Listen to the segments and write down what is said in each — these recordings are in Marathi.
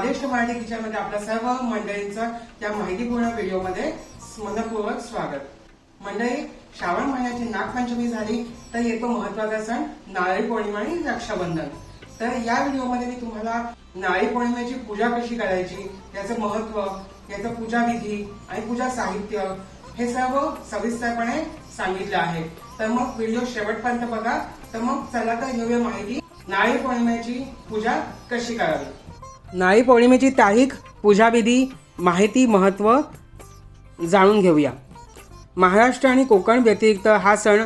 आदेश मराठी मध्ये आपल्या सर्व मंडळींचं त्या माहितीपूर्ण व्हिडिओमध्ये मनपूर्वक स्वागत. मंडळी श्रावण महिन्याची नागपंचमी झाली तर येतो महत्त्वाचा सण नारळी पौर्णिमा आणि रक्षाबंधन. तर या व्हिडिओमध्ये मी तुम्हाला नारळी पौर्णिमेची पूजा कशी करायची याचं महत्त्व याचं पूजा विधी आणि पूजा साहित्य हे सर्व सविस्तरपणे सांगितलं आहे. तर मग व्हिडिओ शेवटपर्यंत बघा. तर मग चला तर घेऊया माहिती. नारळी पौर्णिमेची पूजा कशी करावी? नारळी पौर्णिमेची तारीख पूजाविधी माहिती महत्त्व जाणून घेऊया. महाराष्ट्र आणि कोकण व्यतिरिक्त हा सण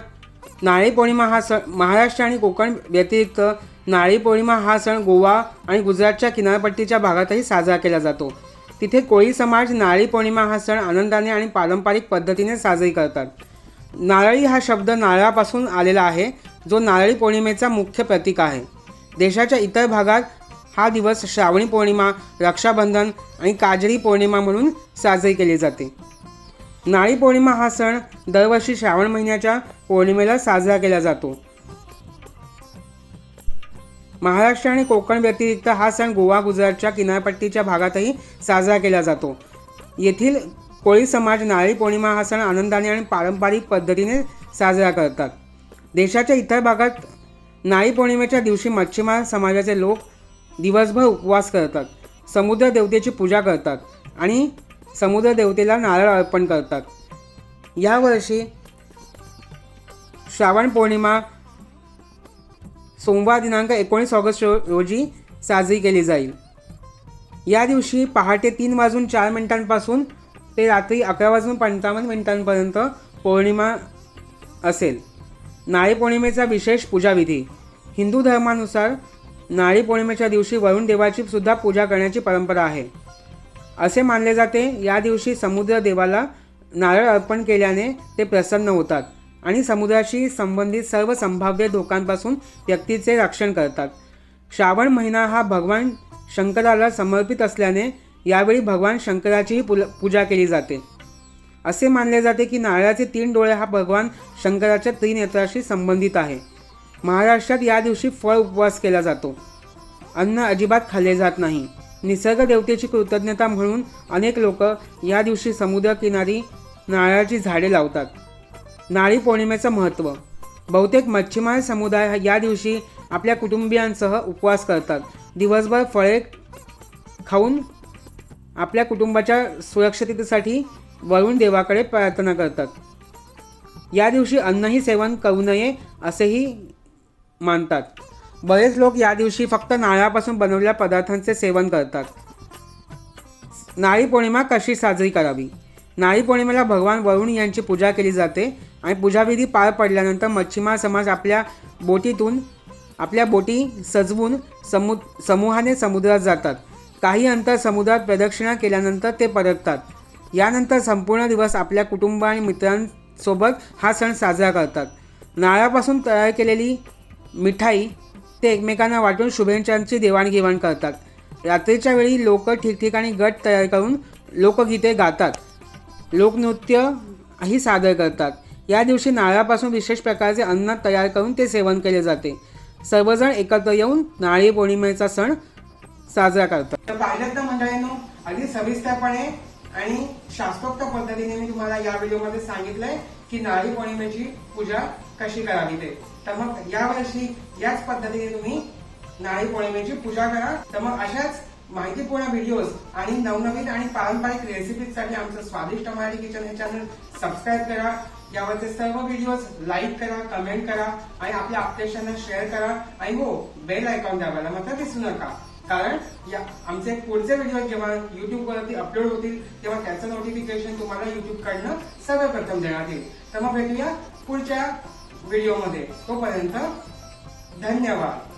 नारळी पौर्णिमा हा सण महाराष्ट्र आणि कोकण व्यतिरिक्त नारळी पौर्णिमा हा सण गोवा आणि गुजरातच्या किनारपट्टीच्या भागातही साजरा केला जातो. तिथे कोळी समाज नारळी पौर्णिमा हा सण आनंदाने आणि पारंपरिक पद्धतीने साजरी करतात. नारळी हा शब्द नारळापासून आलेला आहे जो नारळी पौर्णिमेचा मुख्य प्रतीक आहे. देशाच्या इतर भागात हा दिवस श्रावणी पौर्णिमा रक्षाबंधन आणि काजरी पौर्णिमा म्हणून साजरी केली जाते. नाळी पौर्णिमा हा सण दरवर्षी श्रावण महिन्याच्या पौर्णिमेला साजरा केला जातो. महाराष्ट्र आणि कोकण व्यतिरिक्त हा सण गोवा गुजरातच्या किनारपट्टीच्या भागातही साजरा केला जातो. येथील कोळी समाज नारळी पौर्णिमा हा सण आनंदाने आणि पारंपरिक पद्धतीने साजरा करतात. देशाच्या इतर भागात नाळी पौर्णिमेच्या दिवशी मच्छीमार समाजाचे लोक दिवसभर उपवास करतात. समुद्र देवतेची पूजा करतात आणि समुद्र देवतेला नारळ अर्पण करतात. यावर्षी श्रावण पौर्णिमा सोमवार दिनांक एकोणीस ऑगस्ट रो रोजी साजरी केली जाईल. या दिवशी पहाटे तीन वाजून चार मिनिटांपासून ते रात्री अकरा वाजून पंचावन्न मिनिटांपर्यंत पौर्णिमा असेल. नारी पौर्णिमेचा विशेष पूजाविधी. हिंदू धर्मानुसार नारळी पौर्णिमेच्या दिवशी वरुण देवाची सुद्धा पूजा करण्याची परंपरा आहे. असे मानले जाते या दिवशी समुद्र देवाला नारळ अर्पण केल्याने ते प्रसन्न होतात आणि समुद्राशी संबंधित सर्व संभाव्य धोकांपासून व्यक्तीचे रक्षण करतात. श्रावण महिना हा भगवान शंकराला समर्पित असल्याने यावेळी भगवान शंकराचीही पुल पूजा केली जाते. असे मानले जाते की नारळाचे तीन डोळे हा भगवान शंकराच्या त्रिनेत्राशी संबंधित आहे. महाराष्ट्रात या दिवशी फळ उपवास केला जातो. अन्न अजिबात खाल्ले जात नाही. निसर्ग देवतेची कृतज्ञता म्हणून अनेक लोक या दिवशी समुद्रकिनारी नारळाची झाडे लावतात. नारळी पौर्णिमेचं महत्त्व. बहुतेक मच्छीमार समुदाय या दिवशी आपल्या कुटुंबियांसह उपवास करतात. दिवसभर फळे खाऊन आपल्या कुटुंबाच्या सुरक्षिततेसाठी वरुण देवाकडे प्रार्थना करतात. या दिवशी अन्नही सेवन करू नये असेही मानतात. बरेच लोक या दिवशी फक्त नारळापासून बनवलेल्या पदार्थांचे सेवन करतात. नाळी पौर्णिमा कशी साजरी करावी? नाळी पौर्णिमेला भगवान वरुण यांची पूजा केली जाते आणि पूजाविधी पार पडल्यानंतर मच्छीमार समाज आपल्या बोटीतून आपल्या बोटी सजवून समु समूहाने समुद्रात जातात. काही अंतर समुद्रात प्रदक्षिणा केल्यानंतर ते परततात. यानंतर संपूर्ण दिवस आपल्या कुटुंब आणि मित्रांसोबत हा सण साजरा करतात. नारळापासून तयार केलेली मिठाई ते एकमेकांना वाटून शुभेच्छांची देवाणघेवाण करतात. रात्रीच्या वेळी लोक ठिकठिकाणी गट तयार करून लोकगीते गातात. लोकनृत्य ही सादर करतात. या दिवशी नारळापासून विशेष प्रकारचे अन्न तयार करून ते सेवन केले जाते. सर्वजण एकत्र येऊन नारळी पौर्णिमेचा सण साजरा करतात. पाहिलं तर मंडळींनो अगदी सविस्तरपणे आणि शास्त्रोक्त पद्धतीने मी तुम्हाला या व्हिडिओमध्ये सांगितलंय की नारळी पौर्णिमेची पूजा कशी करावी ते. तर मग यावर्षी याच पद्धतीने तुम्ही नारळी पौर्णिमेची पूजा करा. तर मग अशाच माहितीपूर्ण व्हिडिओज आणि नवनवीन आणि पारंपरिक रेसिपीजसाठी आमचं स्वादिष्ट मराठी किचन हे चॅनल सबस्क्राईब करा. यावरचे सर्व व्हिडिओज लाईक करा कमेंट करा आणि आपल्या आपल्याशांना शेअर करा. आणि हो बेल आयकॉन दाबायला मात्र विसरू नका. कारण या आमचे पुढचे व्हिडिओ जेव्हा युट्यूब वरती अपलोड होतील तेव्हा त्याचं नोटिफिकेशन तुम्हाला युट्यूब कडनं सर्वप्रथम देण्यात येईल. तर मग भेटूया पुढच्या व्हिडिओमध्ये तोपर्यंत धन्यवाद.